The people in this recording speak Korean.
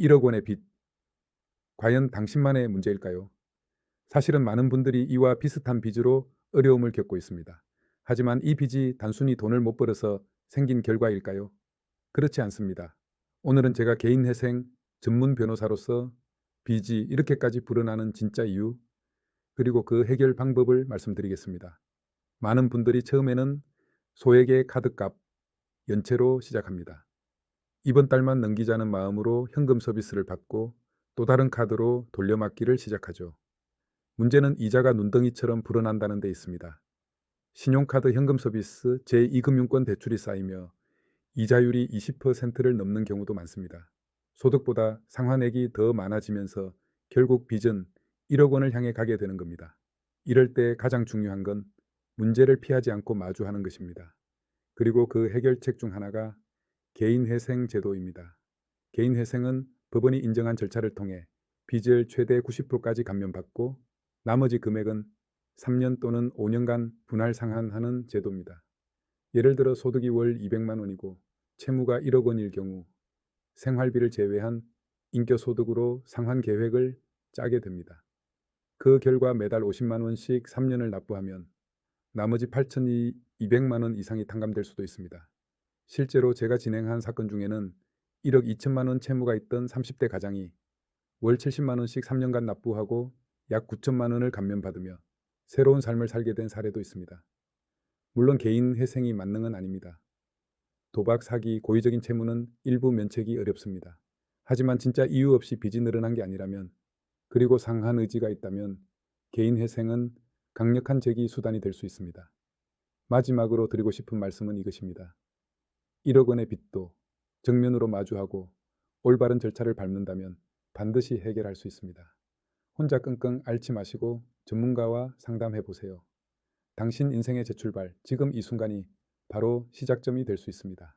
1억 원의 빚. 과연 당신만의 문제일까요? 사실은 많은 분들이 이와 비슷한 빚으로 어려움을 겪고 있습니다. 하지만 이 빚이 단순히 돈을 못 벌어서 생긴 결과일까요? 그렇지 않습니다. 오늘은 제가 개인 회생 전문 변호사로서 빚이 이렇게까지 불어나는 진짜 이유, 그리고 그 해결 방법을 말씀드리겠습니다. 많은 분들이 처음에는 소액의 카드값, 연체로 시작합니다. 이번 달만 넘기자는 마음으로 현금 서비스를 받고 또 다른 카드로 돌려막기를 시작하죠. 문제는 이자가 눈덩이처럼 불어난다는 데 있습니다. 신용카드 현금 서비스 제2금융권 대출이 쌓이며 이자율이 20%를 넘는 경우도 많습니다. 소득보다 상환액이 더 많아지면서 결국 빚은 1억 원을 향해 가게 되는 겁니다. 이럴 때 가장 중요한 건 문제를 피하지 않고 마주하는 것입니다. 그리고 그 해결책 중 하나가 개인회생 제도입니다. 개인회생은 법원이 인정한 절차를 통해 빚을 최대 90%까지 감면받고 나머지 금액은 3년 또는 5년간 분할 상환하는 제도입니다. 예를 들어 소득이 월 200만 원이고 채무가 1억 원일 경우 생활비를 제외한 인격소득으로 상환 계획을 짜게 됩니다. 그 결과 매달 50만 원씩 3년을 납부하면 나머지 8,200만 원 이상이 탕감될 수도 있습니다. 실제로 제가 진행한 사건 중에는 1억 2천만 원 채무가 있던 30대 가장이 월 70만 원씩 3년간 납부하고 약 9천만 원을 감면받으며 새로운 삶을 살게 된 사례도 있습니다. 물론 개인 회생이 만능은 아닙니다. 도박, 사기, 고의적인 채무는 일부 면책이 어렵습니다. 하지만 진짜 이유 없이 빚이 늘어난 게 아니라면 그리고 상한 의지가 있다면 개인 회생은 강력한 재기 수단이 될 수 있습니다. 마지막으로 드리고 싶은 말씀은 이것입니다. 1억 원의 빚도 정면으로 마주하고 올바른 절차를 밟는다면 반드시 해결할 수 있습니다. 혼자 끙끙 앓지 마시고 전문가와 상담해 보세요. 당신 인생의 재출발, 지금 이 순간이 바로 시작점이 될 수 있습니다.